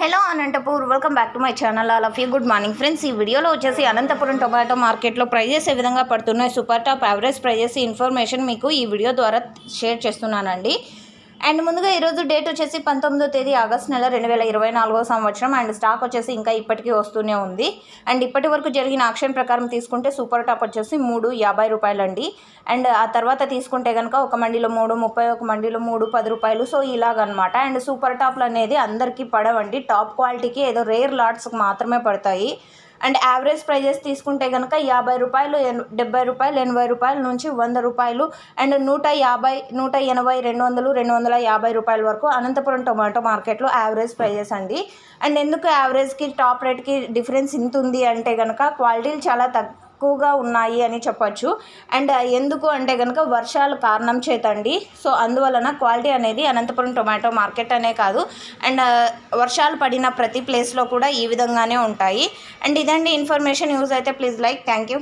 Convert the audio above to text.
Hello Anantapur welcome back to my channel all of you good morning friends ఈ వీడియోలో వచ్చేసి Anantapuram tomato మార్కెట్లో prices ఏ విధంగా పడుతున్నాయి? Super top average prices information మీకు ఈ వీడియో ద్వారా షేర్ చేస్తున్నానండి. అండ్ ముందుగా ఈరోజు డేట్ వచ్చేసి పంతొమ్మిదో తేదీ ఆగస్ట్ నెల రెండు వేల ఇరవై నాలుగో సంవత్సరం. అండ్ స్టాక్ వచ్చేసి ఇంకా ఇప్పటికీ వస్తూనే ఉంది. అండ్ ఇప్పటి వరకు జరిగిన ఆక్షన్ ప్రకారం తీసుకుంటే సూపర్ టాప్ వచ్చేసి మూడు యాభై రూపాయలండి. అండ్ ఆ తర్వాత తీసుకుంటే కనుక ఒక మండిలో మూడు ముప్పై ఒక మండిలో మూడు పది రూపాయలు. సో ఇలాగనమాట. అండ్ సూపర్ టాప్లు అనేది అందరికీ పడవండి. టాప్ క్వాలిటీకి ఏదో రేర్ లాట్స్కి మాత్రమే పడతాయి. అండ్ యావరేజ్ ప్రైజెస్ తీసుకుంటే కనుక యాభై రూపాయలు ఎన్- డెబ్బై రూపాయలు ఎనభై రూపాయల నుంచి వంద రూపాయలు అండ్ నూట యాభై నూట ఎనభై రెండు వందలు రెండు వందల యాభై రూపాయల వరకు అనంతపురం టొమాటో మార్కెట్లో యావరేజ్ ప్రైజెస్ అండి. అండ్ ఎందుకు యావరేజ్కి టాప్ రేట్కి డిఫరెన్స్ ఇంత ఉంది అంటే కనుక క్వాలిటీలు చాలా తక్కువగా ఉన్నాయి అని చెప్పొచ్చు. అండ్ ఎందుకు అంటే కనుక వర్షాలు కారణం చేతండి. సో అందువలన క్వాలిటీ అనేది అనంతపురం టొమాటో మార్కెట్ అనే కాదు. అండ్ వర్షాలు పడిన ప్రతి ప్లేస్లో కూడా ఈ విధంగానే ఉంటాయి. అండ్ ఇదండి ఇన్ఫర్మేషన్ యూజ్ అయితే ప్లీజ్ లైక్ థ్యాంక్ యూ.